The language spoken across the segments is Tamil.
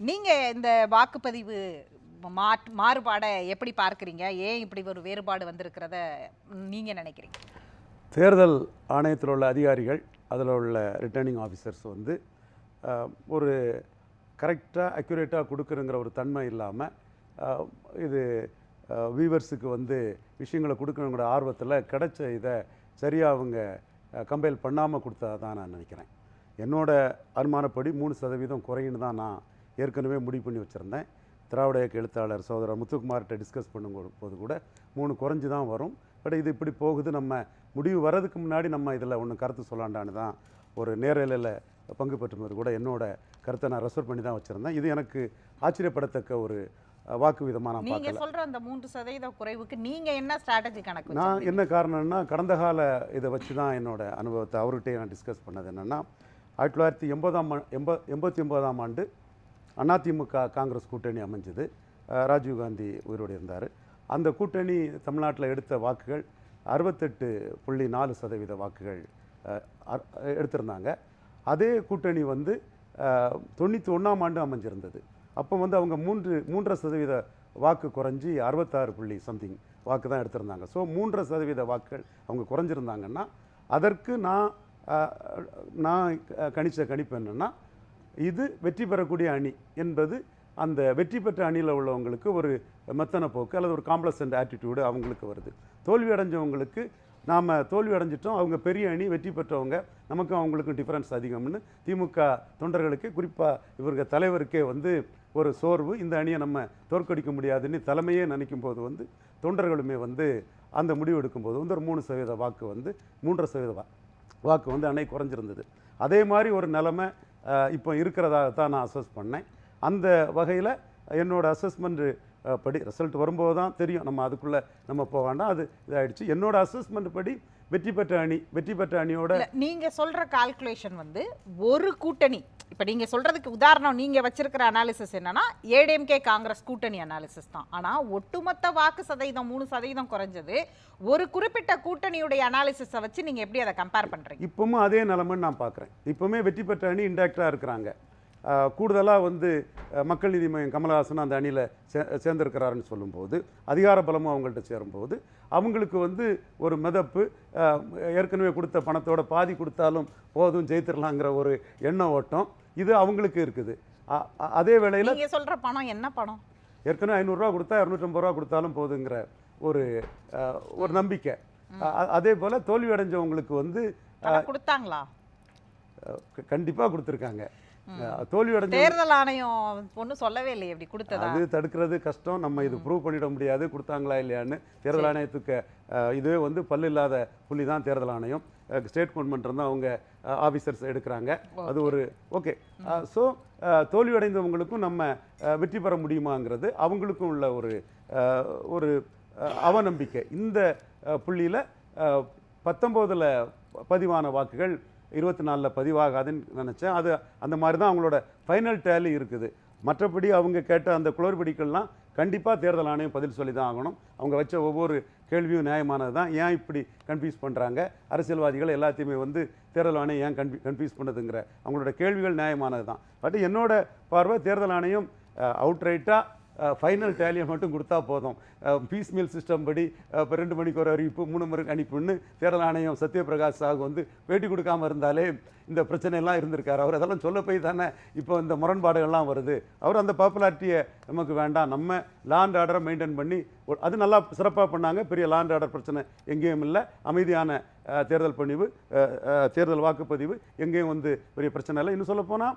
நீங்கள் இந்த வாக்குப்பதிவு மாட் மாறுபாடை எப்படி பார்க்குறீங்க? ஏன் இப்படி ஒரு வேறுபாடு வந்திருக்கிறத நீங்கள் நினைக்கிறீங்க? தேர்தல் ஆணையத்தில் உள்ள அதிகாரிகள் அதில் உள்ள ரிட்டர்னிங் ஆஃபீஸர்ஸ் வந்து ஒரு கரெக்டாக அக்யூரேட்டாக கொடுக்குறங்கிற ஒரு தன்மை இல்லாமல் இது வீவர்ஸுக்கு வந்து விஷயங்களை கொடுக்கணுங்கிற ஆர்வத்தில் கிடைச்ச இதை சரியாக அவங்க கம்பைல் பண்ணாமல் கொடுத்தா தான் நான் நினைக்கிறேன். என்னோடய அனுமானப்படி மூணு சதவீதம் குறையுன்னு தான் நான் ஏற்கனவே முடிவு பண்ணி வச்சுருந்தேன். திராவிட இயக்க எழுத்தாளர் சகோதரர் முத்துக்குமார்கிட்ட டிஸ்கஸ் பண்ணும் போது கூட மூணு குறைஞ்சு தான் வரும். பட் இது இப்படி போகுது நம்ம முடிவு வர்றதுக்கு முன்னாடி நம்ம இதில் ஒன்று கருத்து சொல்லாண்டான்னு தான் ஒரு நேரலையில் பங்கு பெற்றும்போது கூட என்னோட கருத்தை நான் ரெசர்வ் பண்ணி தான் வச்சுருந்தேன். இது எனக்கு ஆச்சரியப்படத்தக்க ஒரு வாக்கு விதமாக நான் நீங்க சொல்ற அந்த மூன்று சதவீத குறைவுக்கு நீங்க என்ன ஸ்ட்ராட்டஜி கணக்கு நான்? என்ன காரணம்னா கடந்த கால இதை வச்சு தான் என்னோட அனுபவத்தை அவர்கிட்டயே நான் டிஸ்கஸ் பண்ணது என்னென்னா ஆயிரத்தி தொள்ளாயிரத்தி எண்பதாம் எண்ப எண்பத்தி ஒன்பதாம் ஆண்டு அதிமுக காங்கிரஸ் கூட்டணி அமைஞ்சது. ராஜீவ்காந்தி ராஜீவ் காந்தி உயிரோடு இருந்தார். அந்த கூட்டணி தமிழ்நாட்டில் எடுத்த வாக்குகள் அறுபத்தெட்டு புள்ளி நாலு சதவீத வாக்குகள் எடுத்திருந்தாங்க. அதே கூட்டணி வந்து தொண்ணூற்றி ஒன்றாம் ஆண்டு அமைஞ்சிருந்தது. அப்போ வந்து அவங்க மூன்று மூன்றரை சதவீத வாக்கு குறைஞ்சி அறுபத்தாறு புள்ளி சம்திங் வாக்கு தான் எடுத்திருந்தாங்க. ஸோ மூன்றரை சதவீத வாக்குகள் அவங்க குறைஞ்சிருந்தாங்கன்னா அதற்கு நான் நான் கணித்த கணிப்பு என்னென்னா இது வெற்றி பெறக்கூடிய அணி என்பது அந்த வெற்றி பெற்ற அணியில் உள்ளவங்களுக்கு ஒரு மெத்தன போக்கு அல்லது ஒரு காம்ப்ளசன்ட் ஆட்டிடியூடு அவங்களுக்கு வருது. தோல்வி அடைஞ்சவங்களுக்கு நாம் தோல்வி அடைஞ்சிட்டோம் அவங்க பெரிய அணி வெற்றி பெற்றவங்க நமக்கும் அவங்களுக்கும் டிஃப்ரென்ஸ் அதிகம்னு திமுக தொண்டர்களுக்கு குறிப்பாக இவருங்க தலைவருக்கே வந்து ஒரு சோர்வு. இந்த அணியை நம்ம தோற்கடிக்க முடியாதுன்னு தலைமையே நினைக்கும் போது வந்து தொண்டர்களுமே வந்து அந்த முடிவு எடுக்கும்போது வந்து ஒரு மூணு சதவீத வாக்கு வந்து மூன்றரை சதவீத வாக்கு வந்து அணை குறைஞ்சிருந்தது. அதே மாதிரி ஒரு நிலமை இப்போ இருக்கிறதாக தான் நான் அசஸ் பண்ணேன். அந்த வகையில் என்னோடய அசஸ்மெண்ட்டு படி ரிசல்ட் வரும்போது தான் தெரியும். நம்ம அதுக்குள்ளே நம்ம போக வேண்டாம். அது இதாகிடுச்சு என்னோட அசஸ்மெண்ட் படி வெற்றி பெற்ற அணி வெற்றி பெற்ற அணியோட நீங்கள் சொல்கிற கால்குலேஷன் வந்து ஒரு கூட்டணி இப்போ நீங்கள் சொல்கிறதுக்கு உதாரணம் நீங்கள் வச்சிருக்கிற அனாலிசிஸ் என்னன்னா ஏடிஎம்கே காங்கிரஸ் கூட்டணி அனாலிசிஸ் தான். ஆனால் ஒட்டுமொத்த வாக்கு சதவீதம் மூணு சதவீதம் குறைஞ்சது. ஒரு குறிப்பிட்ட கூட்டணியுடைய அனாலிசிஸை வச்சு நீங்கள் எப்படி அதை கம்பேர் பண்ணுறீங்க இப்பவும் அதே நிலைமைன்னு நான் பார்க்குறேன். இப்போவுமே வெற்றி பெற்ற அணி இன்டாக்டாக இருக்கிறாங்க. கூடுதலாக வந்து மக்கள் நீதி மையம் கமலஹாசன் அந்த அணியில் சே சேர்ந்திருக்கிறாருன்னு சொல்லும்போது அதிகார பலமும் அவங்கள்ட்ட சேரும்போது அவங்களுக்கு வந்து ஒரு மிதப்பு ஏற்கனவே கொடுத்த பணத்தோட பாதி கொடுத்தாலும் போதும் ஜெயித்திடலாங்கிற ஒரு எண்ண ஓட்டம். இது அவங்களுக்கு இருக்குது. அதே வேளையில் நீங்க சொல்ற பணம் என்ன பணம்? ஏற்கனவே ஐநூறுரூவா கொடுத்தா இரநூற்றம்பது ரூபா கொடுத்தாலும் போதுங்கிற ஒரு ஒரு நம்பிக்கை. அதே போல் தோல்வி அடைஞ்சவங்களுக்கு வந்து கொடுத்தாங்களா? கண்டிப்பாக கொடுத்துருக்காங்க. தோல்வி அடைஞ்ச தேர்தல் ஆணையம் ஒன்றும் சொல்லவே இல்லையே எப்படி கொடுத்ததா? அது தடுக்கிறது கஷ்டம். நம்ம இது ப்ரூவ் பண்ணிட முடியாது. கொடுத்தாங்களா இல்லையான்னு தேர்தல் ஆணையத்துக்கு இதுவே வந்து பல்லு இல்லாத புள்ளி தான் தேர்தல் ஆணையம். ஸ்டேட் கவர்மெண்ட் இருந்தால் அவங்க ஆஃபீஸர்ஸ் எடுக்கிறாங்க. அது ஒரு ஓகே. ஸோ தோல்வியடைந்தவங்களுக்கும் நம்ம வெற்றி பெற முடியுமாங்கிறது அவங்களுக்கும் உள்ள ஒரு ஒரு அவநம்பிக்கை. இந்த புள்ளியில் பத்தொம்போதில் பதிவான வாக்குகள் இருபத்தி நாலில் பதிவாகாதுன்னு நினச்சேன். அது அந்த மாதிரி தான் அவங்களோட ஃபைனல் டேலி இருக்குது. மற்றபடி அவங்க கேட்ட அந்த குளறுபடிகள்லாம் கண்டிப்பாக தேர்தல் ஆணையம் பதில் சொல்லி தான் ஆகணும். அவங்க வச்ச ஒவ்வொரு கேள்வியும் நியாயமானது தான் ஏன் இப்படி கன்ஃபியூஸ் பண்ணுறாங்க அரசியல்வாதிகள் எல்லாத்தையுமே வந்து தேர்தல் ஆணையம் ஏன் கன்ஃபி கன்ஃபியூஸ் பண்ணுதுங்கிற அவங்களோட கேள்விகள் நியாயமானது தான் பட் என்னோட பார்வை தேர்தல் ஆணையம் அவுட்ரைட்டாக ஃபைனல் டேலியை மட்டும் கொடுத்தா போதும். பீஸ் மீல் சிஸ்டம் படி இப்போ ரெண்டு மணிக்கு ஒரு அறிவிப்பு மூணு மணிக்கு அனுப்பின்னு தேர்தல் ஆணையம் சத்யபிரகாஷ் சாகு வந்து பேட்டி கொடுக்காம இருந்தாலே இந்த பிரச்சனையெல்லாம் இருந்திருக்கார். இருந்திருக்காரு அவர் அதெல்லாம் சொல்ல போய் தானே இப்போ இந்த முரண்பாடுகள்லாம் வருது. அவர் அந்த பாப்புலாரிட்டியை நமக்கு வேண்டாம். நம்ம லாண்ட் ஆர்டரை மெயின்டைன் பண்ணி அது நல்லா சிறப்பாக பண்ணாங்க. பெரிய லாண்ட் ஆர்டர் பிரச்சனை எங்கேயும் இல்லை. அமைதியான தேர்தல் பணிவு தேர்தல் வாக்குப்பதிவு எங்கேயும் வந்து பெரிய பிரச்சனை இல்லை. இன்னும் சொல்லப்போனால்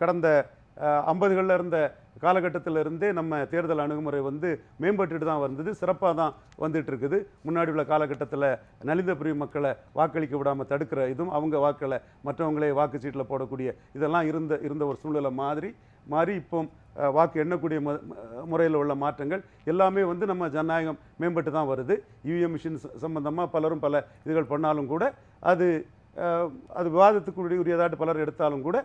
கடந்த ஐம்பதுகளில் இருந்த காலகட்டத்தில் இருந்தே நம்ம தேர்தல் அணுகுமுறை வந்து மேம்பட்டுட்டு தான் வந்தது சிறப்பாக தான் வந்துட்டு இருக்குது முன்னாடி உள்ள காலகட்டத்தில் நலிந்த பிரிவு மக்களை வாக்களிக்க விடாமல் தடுக்கிற இதுவும் அவங்க வாக்களை மற்றவங்களே வாக்குச்சீட்டில் போடக்கூடிய இதெல்லாம் இருந்த இருந்த ஒரு சூழ்நிலை மாதிரி மாறி இப்போ வாக்கு எண்ணக்கூடிய முறையில் உள்ள மாற்றங்கள் எல்லாமே வந்து நம்ம ஜனநாயகம் மேம்பட்டு தான் வருது. யுஎம் மிஷின் சம்பந்தமாக பலரும் பல இதுகள் பண்ணாலும் கூட அது அது விவாதத்துக்குரிய உரியதாட்டு பலர் எடுத்தாலும் கூட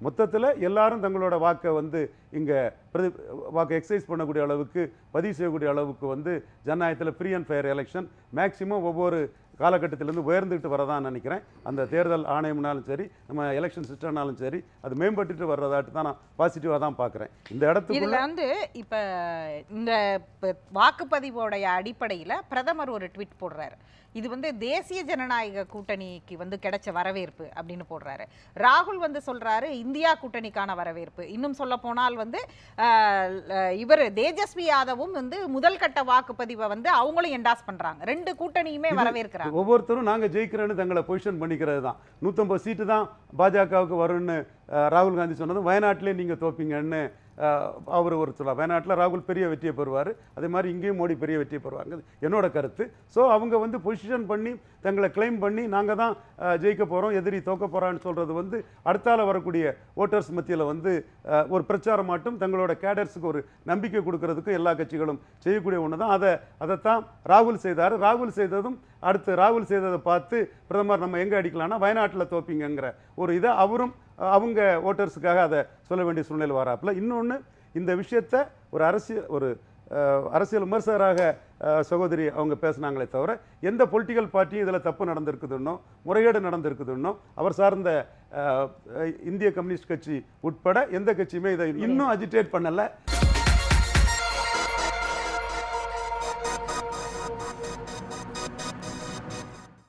மொத்தத்தில் எல்லாரும் தங்களோட வாக்கை வந்து இங்கே பிரதி வாக்கு எக்ஸசைஸ் பண்ணக்கூடிய அளவுக்கு பதிவு செய்யக்கூடிய அளவுக்கு வந்து ஜனநாயகத்தில் free and fair election maximum ஒவ்வொரு காலகட்டத்திலேருந்து உயர்ந்துக்கிட்டு வரதான் நினைக்கிறேன். அந்த தேர்தல் ஆணையம்னாலும் சரி நம்ம எலெக்ஷன் சிஸ்டம்னாலும் சரி அது மேம்பட்டுட்டு வர்றதாட்டு தான் நான் பாசிட்டிவாக தான் பார்க்குறேன் இந்த இடத்துல வந்து இப்போ இந்த வாக்குப்பதிவோடைய அடிப்படையில் பிரதமர் ஒரு ட்வீட் போடுறாரு. இது வந்து தேசிய ஜனநாயக கூட்டணிக்கு வந்து கிடைச்ச வரவேற்பு அப்படின்னு போடுறாரு. ராகுல் வந்து சொல்கிறாரு இந்தியா கூட்டணிக்கான வரவேற்பு. இன்னும் சொல்ல போனால் வந்து இவர் தேஜஸ்வி யாதவும் வந்து முதல் கட்ட வாக்குப்பதிவை வந்து அவங்களும் என்டாஸ் பண்றாங்க. ரெண்டு கூட்டணியுமே வரவேற்கிறாங்க. ஒவ்வொருத்தரும் நாங்கள் ஜெயிக்கிறேன்னு தங்களை பொசிஷன் பண்ணிக்கிறது தான் நூற்றம்பது சீட்டு தான் பாஜகவுக்கு வரும்னு ராகுல் காந்தி சொன்னதும் வயநாட்டிலே நீங்கள் தோப்பீங்கன்னு அவர் ஒரு சொல்லலாம் வயநாட்டில் ராகுல் பெரிய வெற்றியை பெறுவார். அதே மாதிரி இங்கேயும் மோடி பெரிய வெற்றியை பெறுவாங்க என்னோட கருத்து. ஸோ அவங்க வந்து பொசிஷன் பண்ணி தங்களை கிளைம் பண்ணி நாங்கள் தான் ஜெயிக்க போகிறோம் எதிரி தோக்க போகிறான்னு சொல்கிறது வந்து அடுத்தால வரக்கூடிய ஓட்டர்ஸ் மத்தியில் வந்து ஒரு பிரச்சாரம் மட்டும் தங்களோட கேடர்ஸுக்கு ஒரு நம்பிக்கை கொடுக்கறதுக்கு எல்லா கட்சிகளும் செய்யக்கூடிய ஒன்று தான் அதை அதைத்தான் ராகுல் செய்தார். ராகுல் செய்ததும் அடுத்து ராகுல் செய்ததை பார்த்து பிரதமர் நம்ம எங்கே அடிக்கலாம்னா வயநாட்டில் தோப்பிங்கிற ஒரு இதை அவரும் அவங்க ஓட்டர்ஸுக்காக அதை சொல்ல வேண்டிய சூழ்நிலை வராப்புல. இன்னொன்று இந்த விஷயத்தை ஒரு அரசியல் ஒரு அரசியல் விமர்சகராக சகோதரி அவங்க பேசுனாங்களே தவிர எந்த பொலிட்டிக்கல் பார்ட்டியும் இதில் தப்பு நடந்திருக்குதுன்னோ முறைகேடு நடந்திருக்குதுன்னோ அவர் சார்ந்த இந்திய கம்யூனிஸ்ட் கட்சி உட்பட எந்த கட்சியுமே இதை இன்னும் அஜிடேட் பண்ணலை.